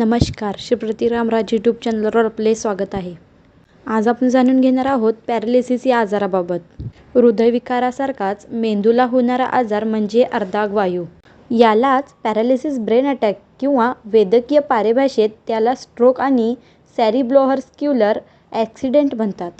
नमस्कार श्री रामराज यूट्यूब चॅनलवर आपले स्वागत आहे. आज आपण जाणून घेणार आहोत पॅरालिसिस या आजाराबाबत. हृदयविकारासारखाच मेंदूला होणारा आजार म्हणजे अर्धांगवायू. यालाच पॅरालिसिस ब्रेन अटॅक किंवा वैद्यकीय पारिभाषेत त्याला स्ट्रोक आणि सॅरिब्रोव्हास्क्युलर ॲक्सिडेंट म्हणतात.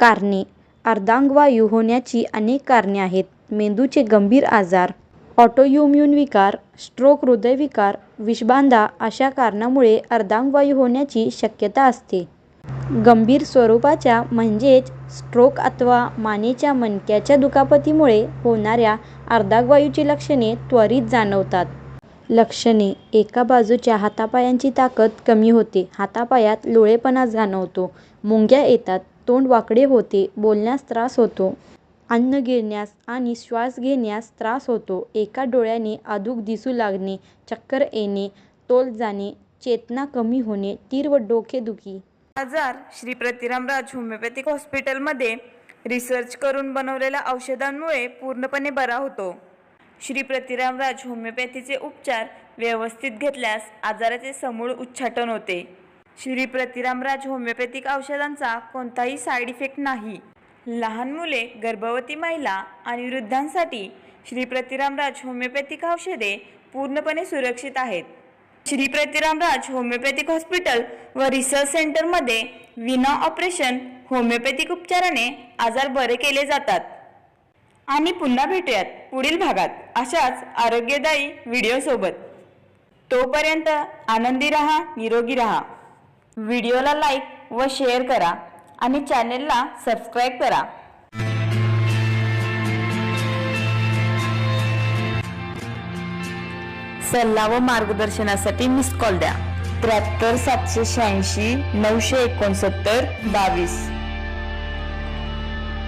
कारणे. अर्धांगवायू होण्याची अनेक कारणे आहेत. मेंदूचे गंभीर आजार ऑटोइम्यून विकार स्ट्रोक हृदयविकार विषबाधा अशा कारणामुळे अर्धांगवायू होण्याची शक्यता असते. गंभीर स्वरूपाच्या म्हणजेच स्ट्रोक अथवा मानेच्या मणक्याच्या दुखापतीमुळे होणाऱ्या अर्धांगवायूची लक्षणे त्वरित जाणवतात. लक्षणे एका बाजूच्या हातापायांची ताकद कमी होते हातापायात लोळेपणा जाणवतो मुंग्या येतात तोंड वाकडे होते बोलण्यास त्रास होतो. अन्न गिळण्यास आणि श्वास घेण्यास त्रास होतो. एका डोळ्याने अधूक दिसू लागणे चक्कर येणे तोल जाणे चेतना कमी होणे तीव्र डोकेदुखी आजार श्री प्रतिरामराज होमिओपॅथिक हॉस्पिटलमध्ये रिसर्च करून बनवलेल्या औषधांमुळे पूर्णपणे बरा होतो. श्री प्रतिरामराज होमिओपॅथीचे उपचार व्यवस्थित घेतल्यास आजाराचे समूळ उच्चाटन होते. श्री प्रतिरामराज होमिओपॅथिक औषधांचा कोणताही साईड इफेक्ट नाही. लहान मुले गर्भवती महिला आणि वृद्धांसाठी श्री प्रतिरामराज होमिओपॅथिक औषधे पूर्णपणे सुरक्षित आहेत. श्री प्रतिरामराज होमिओपॅथिक हॉस्पिटल व रिसर्च सेंटरमध्ये विना ऑपरेशन होमिओपॅथिक उपचाराने आजार बरे केले जातात. आणि पुन्हा भेटूयात पुढील भागात अशाच आरोग्यदायी व्हिडिओसोबत. तोपर्यंत आनंदी रहा निरोगी रहा. व्हिडिओला लाईक व शेअर करा. आणि चॅनेलला सबस्क्राईब करा. सल्ला व मार्गदर्शनासाठी मिस कॉल द्या. त्र्याहत्तर सातशे शहाऐंशी नऊशे एकोणसत्तर बावीस.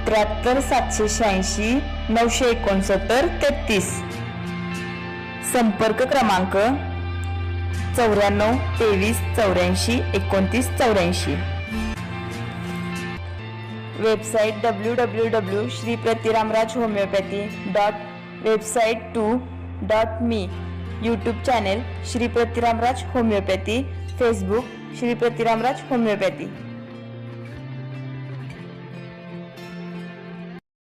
त्र्याहत्तर सातशे शहाऐंशी नऊशे एकोणसत्तर तेहतीस. संपर्क क्रमांक चौऱ्याण्णव तेवीस चौऱ्याऐंशी एकोणतीस चौऱ्याऐंशी. Website W W W Shri Pratiramraj homeopathy dot website two dot मी YouTube channel Shri Pratiramraj homeopathy Facebook Shri Pratiramraj homeopathy